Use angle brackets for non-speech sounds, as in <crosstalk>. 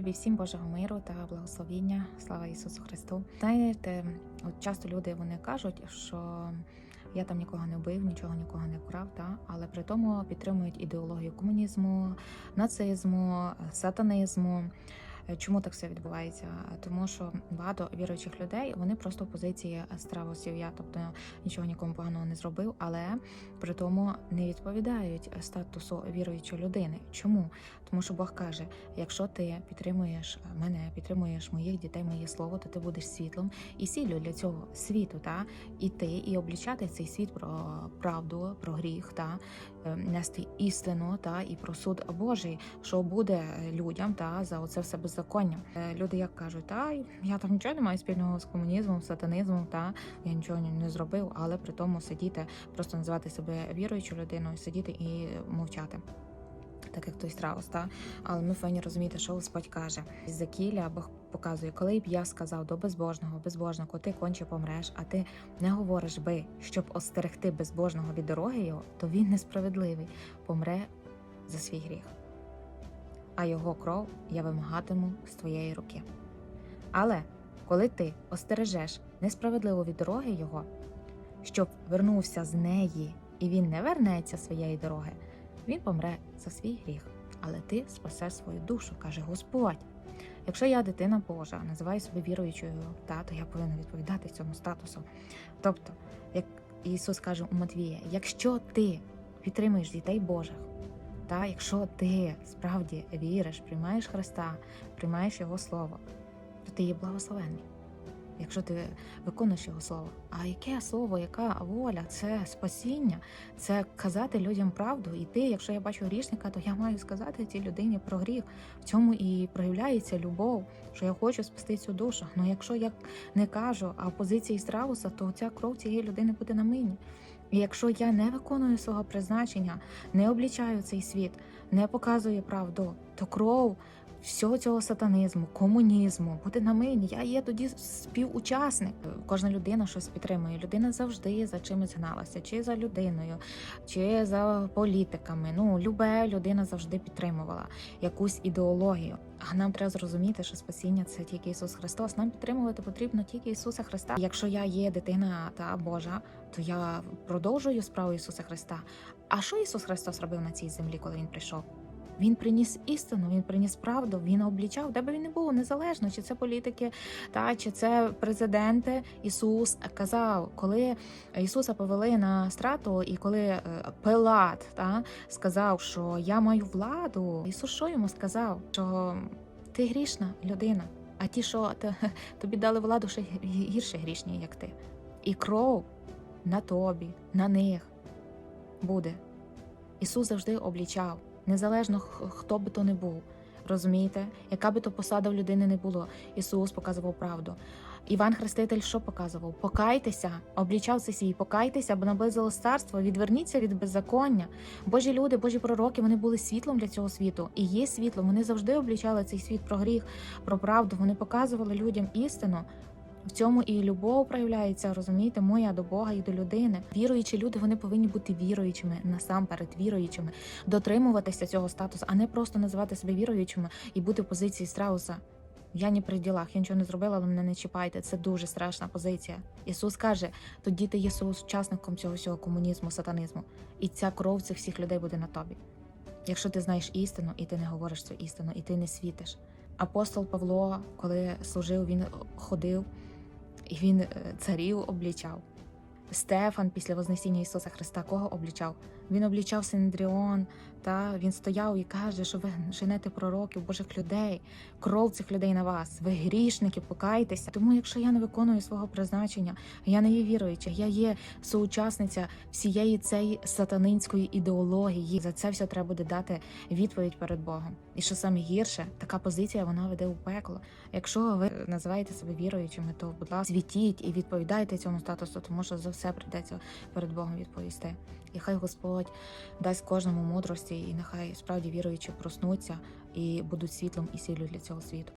Тобі всім Божого миру та благословіння. Слава Ісусу Христу. Знаєте, от часто люди вони кажуть, що я там нікого не вбив, нічого нікого не вкрав, та але при тому підтримують ідеологію комунізму, нацизму, сатанизму. Е, Чому так все відбувається? Тому що багато віруючих людей вони просто в позиції страусів. Я тобто нічого нікому поганого не зробив, але при тому не відповідають статусу віруючої людини. Чому? Тому що Бог каже: якщо ти підтримуєш мене, підтримуєш моїх дітей, моє слово, то ти будеш світлом і сіллю для цього світу, та іти і облічати цей світ про правду, про гріх, та е, нести істину, та і про суд Божий, що буде людям та за оце все беззаконня. Е, Люди як кажуть, та я там нічого не маю спільного з комунізмом, сатанізмом, та я нічого не- зробив, але при тому сидіти, просто називати себе віруючою людиною, сидіти і мовчати. Так як той страус, та але ми повинні розуміти, що Господь каже з Закілля Бог показує, коли б я сказав до безбожного, безбожнику, ти конче помреш, а ти не говориш би, щоб остерегти безбожного від дороги його, то він несправедливий, помре за свій гріх. А його кров я вимагатиму з твоєї руки. Але коли ти остережеш несправедливо від дороги його, щоб вернувся з неї, і він не вернеться своєї дороги, він помре за свій гріх, але ти спасеш свою душу, каже Господь. Якщо я дитина Божа, називаю себе віруючою, та, то я повинна відповідати цьому статусу. Тобто, як Ісус каже у Матвія, якщо ти підтримуєш дітей Божих, та якщо ти справді віриш, приймаєш Христа, приймаєш Його Слово, то ти є благословенний. Якщо ти виконуєш його слово. А яке слово, яка воля? Це спасіння, це казати людям правду. І ти, якщо я бачу грішника, то я маю сказати цій людині про гріх. В цьому і проявляється любов, що я хочу спасти цю душу. Ну якщо я не кажу, а позиції страуса, то ця кров цієї людини буде на мені. Якщо я не виконую свого призначення, не облічаю цей світ, не показую правду, то кров всього цього сатанизму, комунізму буде на мені. Я є тоді співучасник. Кожна людина щось підтримує. Людина завжди за чимось гналася, чи за людиною, чи за політиками. Ну, любе людина завжди підтримувала якусь ідеологію. А нам треба зрозуміти, що спасіння це тільки Ісус Христос. Нам підтримувати потрібно тільки Ісуса Христа. Якщо я є дитина та Божа, то я продовжую справу Ісуса Христа. А що Ісус Христос робив на цій землі, коли Він прийшов? Він приніс істину, він приніс правду, він облічав, де би він не був, незалежно, чи це політики, та чи це президенти. Ісус казав, коли Ісуса повели на страту, і коли е, Пилат та, сказав, що я маю владу, Ісус що йому сказав? Що ти грішна людина, а ті, що <laughs> тобі дали владу, ще гірше грішні, як ти. І кров на тобі, на них буде. Ісус завжди облічав, незалежно хто би то не був. Розумієте, яка би то посада в людини не було, Ісус показував правду. Іван Хреститель що показував? Покайтеся, облічав це свій, покайтеся, бо наблизилось царство, відверніться від беззаконня. Божі люди, Божі пророки, вони були світлом для цього світу і є світлом. Вони завжди облічали цей світ про гріх, про правду. Вони показували людям істину. В цьому і любов проявляється, розумієте, моя до Бога і до людини. Віруючі люди вони повинні бути віруючими насамперед, віруючими, дотримуватися цього статусу, а не просто називати себе віруючими і бути в позиції страуса. Я не при ділах, я нічого не зробила, але мене не чіпайте. Це дуже страшна позиція. Ісус каже: тоді ти є соучасником цього всього комунізму, сатанізму, і ця кров цих всіх людей буде на тобі. Якщо ти знаєш істину, і ти не говориш цю істину, і ти не світиш. Апостол Павло, коли служив, він ходив і він е, царів облічав. Стефан після Вознесіння Ісуса Христа кого облічав? Він облічав Синдріон, та він стояв і каже, що ви женете пророків, Божих людей, кров цих людей на вас. Ви грішники, покайтеся. Тому, якщо я не виконую свого призначення, я не є віруюча, я є соучасниця всієї цієї сатанинської ідеології. За це все треба буде дати відповідь перед Богом. І що саме гірше, така позиція вона веде у пекло. Якщо ви називаєте себе віруючими, то будь ласка, світіть і відповідайте цьому статусу, тому що за все прийдеться перед Богом відповісти. І хай Господь дасть кожному мудрості, і нехай справді віруючі проснуться і будуть світлом і сіллю для цього світу.